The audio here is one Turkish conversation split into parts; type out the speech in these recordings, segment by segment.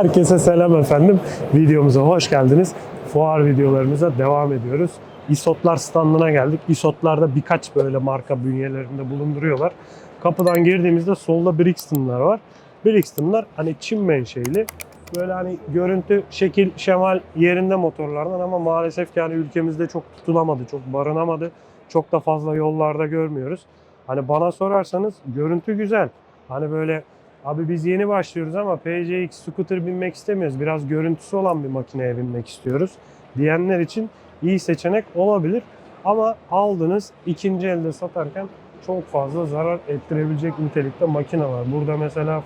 Herkese selam efendim. Videomuza hoş geldiniz. Fuar videolarımıza devam ediyoruz. İsotlar standına geldik. İsotlarda birkaç böyle marka bünyelerinde bulunduruyorlar. Kapıdan girdiğimizde solda Brixton'lar var. Brixton'lar hani Çin menşeili. Böyle hani görüntü, şekil, şemal yerinde motorlardan ama maalesef ki hani ülkemizde çok tutulamadı, çok barınamadı. Çok da fazla yollarda görmüyoruz. Hani bana sorarsanız görüntü güzel. Hani böyle Abi biz yeni başlıyoruz ama PCX scooter binmek istemiyoruz. Biraz görüntüsü olan bir makineye binmek istiyoruz. Diyenler için iyi seçenek olabilir. Ama aldınız ikinci elde satarken çok fazla zarar ettirebilecek nitelikte makine var. Burada mesela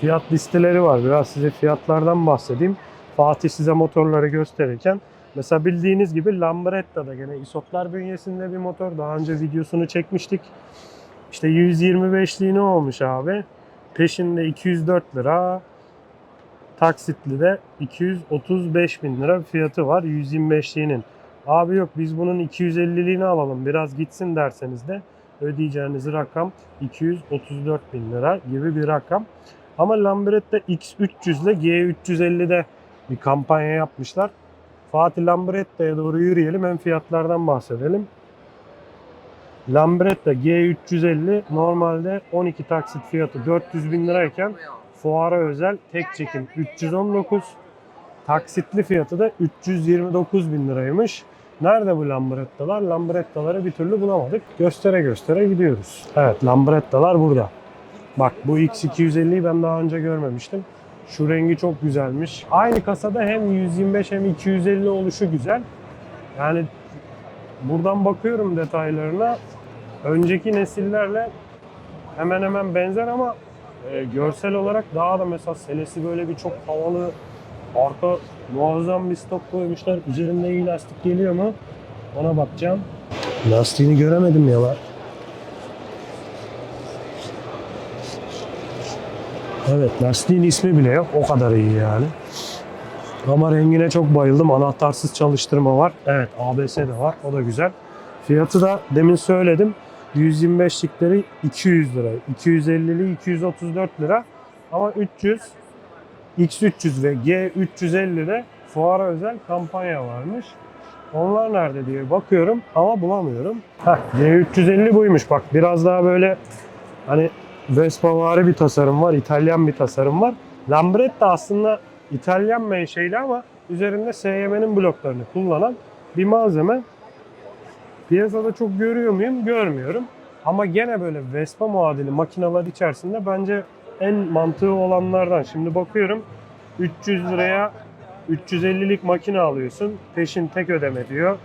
fiyat listeleri var. Biraz size fiyatlardan bahsedeyim. Fatih size motorları gösterirken Mesela bildiğiniz gibi Lambretta da gene isotlar bünyesinde bir motor. Daha önce videosunu çekmiştik. İşte 125'liği ne olmuş abi? Peşinde 204 lira. Taksitli de 235 bin lira fiyatı var 125'liğinin. Abi yok biz bunun 250'liğini alalım biraz gitsin derseniz de ödeyeceğiniz rakam 234 bin lira gibi bir rakam. Ama Lambretta X300 ile G350'de bir kampanya yapmışlar. Fatih Lambretta'ya doğru yürüyelim hem fiyatlardan bahsedelim. Lambretta G350 normalde 12 taksit fiyatı 400 bin lirayken fuara özel tek çekim 319 taksitli fiyatı da 329 bin liraymış. Nerede bu Lambretta'lar? Lambretta'ları bir türlü bulamadık. Göstere göstere gidiyoruz. Evet Lambretta'lar burada. Bak bu X250'yi ben daha önce görmemiştim. Şu rengi çok güzelmiş. Aynı kasada hem 125 hem 250 oluşu güzel. Yani buradan bakıyorum detaylarına. Önceki nesillerle hemen hemen benzer ama e, görsel olarak daha da mesela selesi böyle bir çok havalı arka muazzam bir stok koymuşlar. Üzerinde iyi lastik geliyor mu? Ona bakacağım. Lastiğini göremedim ya var. Evet lastiğin ismi bile yok. O kadar iyi yani. Ama rengine çok bayıldım. Anahtarsız çalıştırma var. Evet ABS de var. O da güzel. Fiyatı da demin söyledim. 125'likleri 200 lira. 250'li 234 lira. Ama 300 X300 ve G350'de fuara özel kampanya varmış. Onlar nerede diye bakıyorum ama bulamıyorum. Heh, G350 buymuş bak. Biraz daha böyle hani Vespa bir tasarım var. İtalyan bir tasarım var. Lambretta aslında İtalyan menşeli ama üzerinde SYM'nin bloklarını kullanan bir malzeme. Piyasada çok görüyor muyum? Görmüyorum. Ama gene böyle Vespa muadili makineler içerisinde bence en mantığı olanlardan. Şimdi bakıyorum 300 liraya 350'lik makine alıyorsun. Peşin tek ödeme diyor.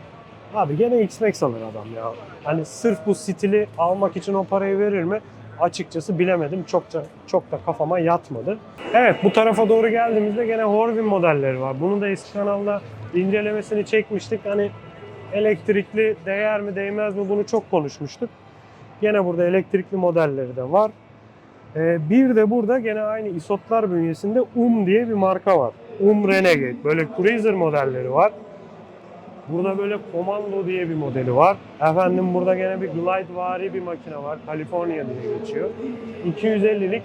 Abi gene X-Max alır adam ya. Hani sırf bu stili almak için o parayı verir mi? Açıkçası bilemedim. Çok da, çok da kafama yatmadı. Evet bu tarafa doğru geldiğimizde gene Horvin modelleri var. Bunu da eski kanalda incelemesini çekmiştik. Hani elektrikli değer mi değmez mi bunu çok konuşmuştuk. Gene burada elektrikli modelleri de var. Ee, bir de burada gene aynı isotlar bünyesinde Um diye bir marka var. Um Renegade. Böyle cruiser modelleri var. Burada böyle Commando diye bir modeli var. Efendim burada gene bir Glide vari bir makine var. California diye geçiyor. 250'lik.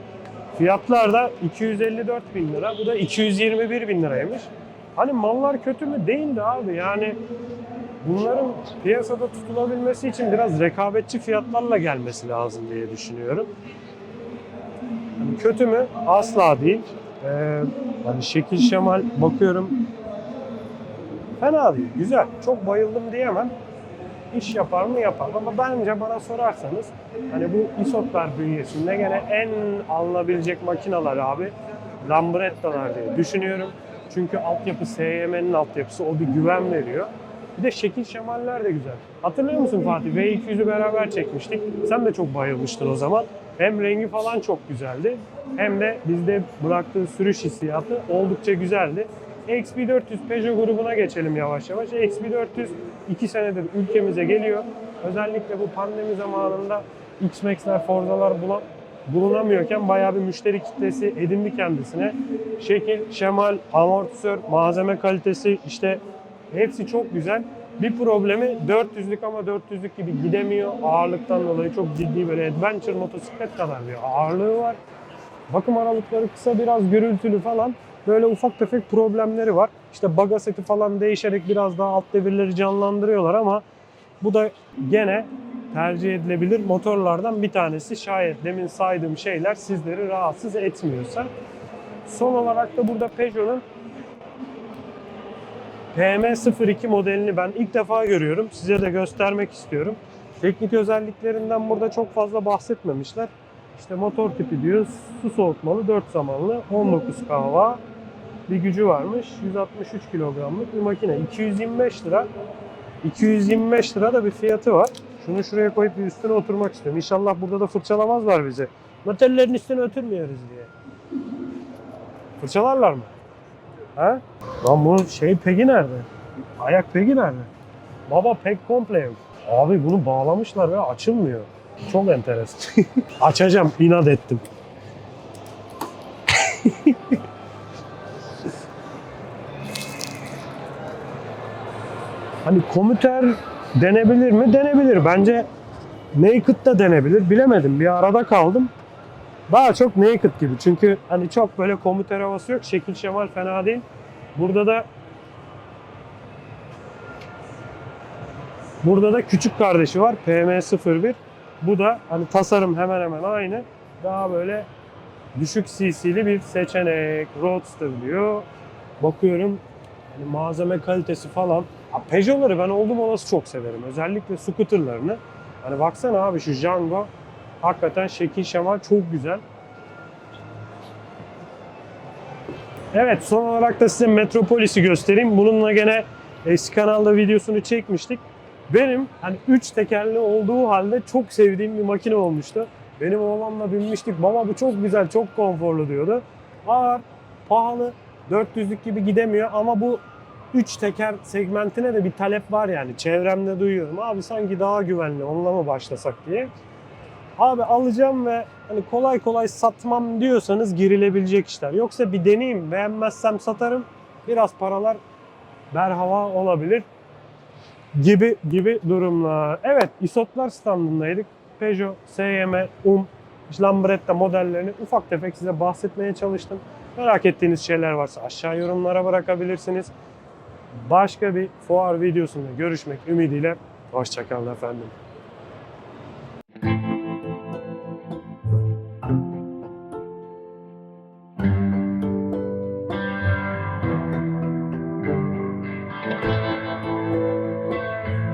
Fiyatlar da 254 bin lira. Bu da 221 bin liraymış. Hani mallar kötü mü? Değildi abi. Yani bunların piyasada tutulabilmesi için biraz rekabetçi fiyatlarla gelmesi lazım diye düşünüyorum. Hani kötü mü? Asla değil. Ee, hani şekil şemal bakıyorum Fena değil, güzel. Çok bayıldım diyemem. İş yapar mı yapar ama bence bana sorarsanız hani bu isotlar bünyesinde gene en alınabilecek makineler abi Lambretta'lar diye düşünüyorum. Çünkü altyapı SYM'nin altyapısı o bir güven veriyor. Bir de şekil şemaller de güzel. Hatırlıyor musun Fatih? V200'ü beraber çekmiştik. Sen de çok bayılmıştın o zaman. Hem rengi falan çok güzeldi. Hem de bizde bıraktığı sürüş hissiyatı oldukça güzeldi. XP400 Peugeot grubuna geçelim yavaş yavaş. XP400 2 senedir ülkemize geliyor. Özellikle bu pandemi zamanında X-Max'ler, Forza'lar bulan, bulunamıyorken bayağı bir müşteri kitlesi edindi kendisine. Şekil, şemal, amortisör, malzeme kalitesi işte hepsi çok güzel. Bir problemi 400'lük ama 400'lük gibi gidemiyor. Ağırlıktan dolayı çok ciddi böyle adventure motosiklet kadar bir ağırlığı var. Bakım aralıkları kısa biraz gürültülü falan. Böyle ufak tefek problemleri var. İşte baga seti falan değişerek biraz daha alt devirleri canlandırıyorlar ama bu da gene tercih edilebilir motorlardan bir tanesi. Şayet demin saydığım şeyler sizleri rahatsız etmiyorsa. Son olarak da burada Peugeot'un PM02 modelini ben ilk defa görüyorum. Size de göstermek istiyorum. Teknik özelliklerinden burada çok fazla bahsetmemişler. İşte motor tipi diyor, su soğutmalı, 4 zamanlı, 19 kW bir gücü varmış. 163 kilogramlık bir makine. 225 lira. 225 lira da bir fiyatı var. Şunu şuraya koyup bir üstüne oturmak istiyorum. İnşallah burada da fırçalamazlar bizi. Motorların üstüne oturmuyoruz diye. Fırçalarlar mı? Ha? Lan bu şey pegi nerede? Ayak pegi nerede? Baba pek komple yok. Abi bunu bağlamışlar ve açılmıyor. Çok enteresan. Açacağım, inat ettim. Hani komüter denebilir mi? Denebilir. Bence naked da denebilir. Bilemedim. Bir arada kaldım. Daha çok naked gibi. Çünkü hani çok böyle komüter havası yok. Şekil şemal fena değil. Burada da Burada da küçük kardeşi var PM01. Bu da hani tasarım hemen hemen aynı. Daha böyle düşük cc'li bir seçenek. Roadster diyor. Bakıyorum hani malzeme kalitesi falan. Peugeot'ları ben oldum olası çok severim. Özellikle scooterlarını. Hani baksana abi şu Django hakikaten şekil şemal çok güzel. Evet son olarak da size Metropolis'i göstereyim. Bununla gene eski kanalda videosunu çekmiştik. Benim hani 3 tekerli olduğu halde çok sevdiğim bir makine olmuştu. Benim oğlanla binmiştik. Baba bu çok güzel, çok konforlu diyordu. Ağır, pahalı, 400'lük gibi gidemiyor ama bu 3 teker segmentine de bir talep var yani. Çevremde duyuyorum. Abi sanki daha güvenli, onunla mı başlasak diye. Abi alacağım ve hani kolay kolay satmam diyorsanız girilebilecek işler. Yoksa bir deneyeyim, beğenmezsem satarım. Biraz paralar berhava olabilir gibi gibi durumlar. Evet, isotlar standındaydık. Peugeot, SYM, Um, Lambretta modellerini ufak tefek size bahsetmeye çalıştım. Merak ettiğiniz şeyler varsa aşağı yorumlara bırakabilirsiniz. Başka bir fuar videosunda görüşmek ümidiyle. Hoşçakalın efendim.